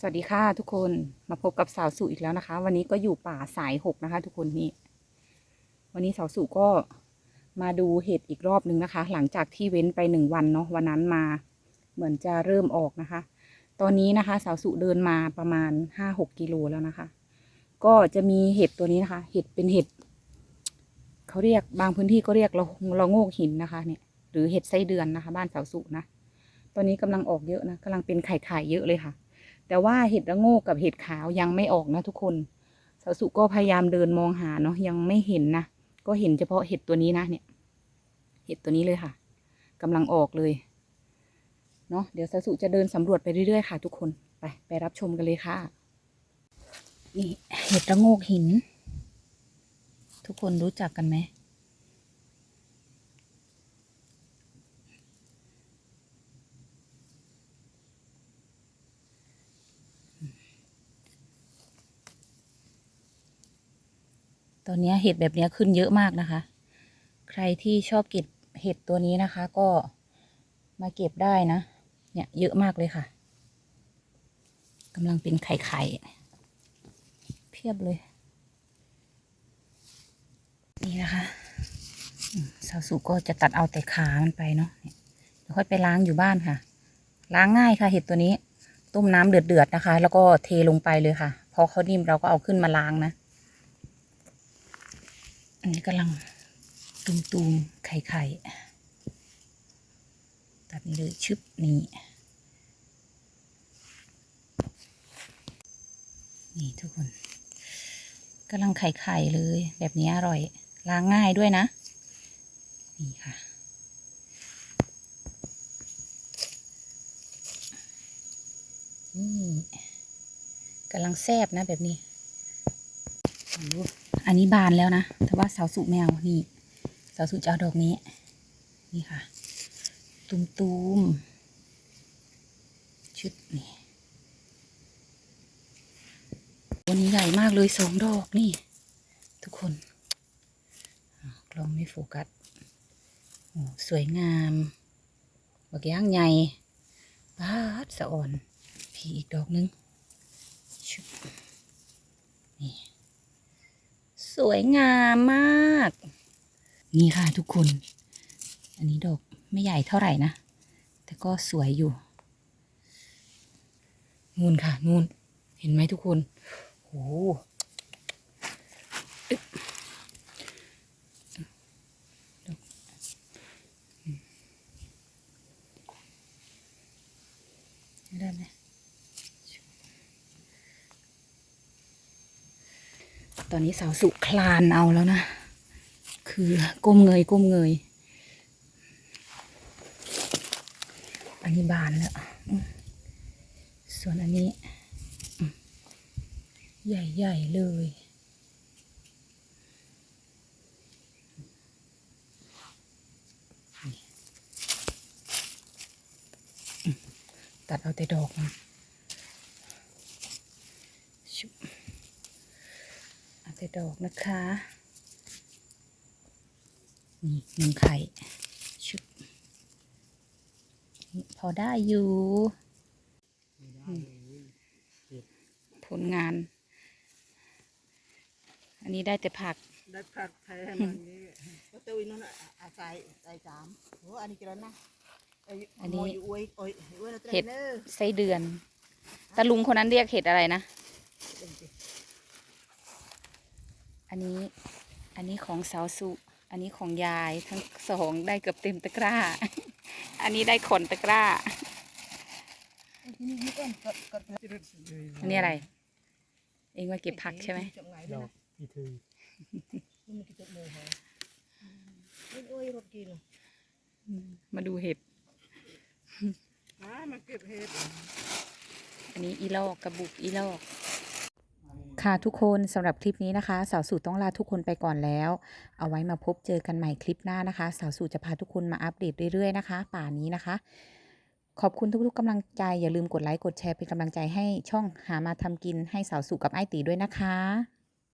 สวัสดีค่ะทุกคนมาพบกับสาวสุอีกแล้วนะคะ วันนี้ก็อยู่ป่าสายหกนะคะ ทุกคนนี่วันนี้สาวสุก็มาดูเห็ดอีกรอบนึงนะคะ หลังจากที่เว้นไปหนึ่งวันเนาะวันนั้นมาเหมือนจะเริ่มออกนะคะ ตอนนี้นะคะ สาวสุเดินมาประมาณห้าหกกิโลแล้วนะคะ ก็จะมีเห็ดตัวนี้นะคะ เห็ดเป็นเห็ดเขาเรียกบางพื้นที่ก็เรียกเระระโงกหินนะคะเนี่ย หรือเห็ดไส้เดือนนะคะ บ้านสาวสุนะตอนนี้กำลังออกเยอะนะกำลังเป็นไข่ไข่เยอะเลยค่ะ แต่ว่าเห็ดระโงกกับเห็ดขาวยังไม่ออกนะทุกคนสาวสุก็พยายามเดินมองหาเนาะยังไม่เห็นนะก็เห็นเฉพาะเห็ดตัวนี้นะเนี่ย เห็ดตัวนี้เลยค่ะกำลังออกเลยเนาะเดี๋ยวสาวสุจะเดินสำรวจไปเรื่อยๆค่ะทุกคนไปไปรับชมกันเลยค่ะนี่เห็ดระโงกหิน ทุกคนรู้จักกันไหม ตอนนี้เห็ดแบบนี้ขึ้นเยอะมากนะคะ ใครที่ชอบเก็บเห็ดตัวนี้นะคะ ก็มาเก็บได้นะ เนี่ยเยอะมากเลยค่ะกำลังเป็นไข่ไข่เพียบเลย นี่นะคะสาวสุก็จะตัดเอาแต่ขามันไปเนาะเนี่ยเดี๋ยวค่อยไปล้างอยู่บ้านค่ะ ล้างง่ายค่ะเห็ดตัวนี้ ต้มน้ำเดือดๆนะคะ แล้วก็เทลงไปเลยค่ะ พอเขานิ่มเราก็เอาขึ้นมาล้างนะ อันนี้กำลังตุมตูมๆไข่ไข่ตัดนี้เลยชึบนี่ นี่ทุกคนกำลังไข่ไข่เลย แบบนี้อร่อย ล้างง่ายด้วยนะ นี่ค่ะนี่กำลังแซบนะแบบนี้ดู นี้บานแล้วนะ แต่ว่าสาวสุแมวนี่ สาวสุจะเอาดอกนี้ นี่ค่ะ ตุมตูมๆชุดนี่วันนี้ใหญ่มากเลยสองดอกนี่ ทุกคนกล้องไม่โฟกัสสวยงามบักย่างใหญ่บาดสะอ่อน พี่อีกดอกนึงชุบนี่ สวยงามมาก นี่ค่ะทุกคน อันนี้ดอกไม่ใหญ่เท่าไหร่นะ แต่ก็สวยอยู่ นูนค่ะ นูนเห็นไหมทุกคนโหอึ๊บดอกอืมได้ไหม ต อนนี้สาวสุคลานเอาแล้วนะ คือก้มเงยก้มเงย อันนี้บานแล้ว ส่วนอันนี้ ใหญ่ ๆ เลยตัดเอาแต่ดอกมันชุบ เอา แต่ดอกนะคะ นี่หนึ่งไข่ชุบนี่พอได้อยู่อืมผลงาน อันนี้ได้แต่ผัก ได้ผัดแทนอันนี้ก็เตวินนั่นน่ะอาศัยใส่สามโอ้อันนี้กี่แล้วนะไอันนี้โมยอวยโอ้ยอวยเราเทรเห็ดนเนอร์ไส้เดือนตาลุงคนนั้นเรียกเห็ดอะไรนะ อั นนี้ อันนี้ของสาวสุ อันนี้ของยายทั้งสองได้เกือบเต็มตะกร้า อันนี้ได้ขนตะกร้า อันนี้อะไร เองมาเก็บผักใช่ไหมดอกอีทือมาดูเห็ด มามาเก็บเห็ด อันนี้อีลอกกระบุกอีลอก ค่ะทุกคนสำหรับคลิปนี้นะคะ สาวสูตรต้องลาทุกคนไปก่อนแล้ว เอาไว้มาพบเจอกันใหม่คลิปหน้านะคะ สาวสูตรจะพาทุกคนมาอัปเดตเรื่อยๆนะคะ ป่านี้นะคะ ขอบคุณทุกๆกำลังใจอย่าลืมกดไลค์กดแชร์เป็นกำลังใจให้ช่องหามาทำกินให้สาวสูกับไอตีด้วยนะคะ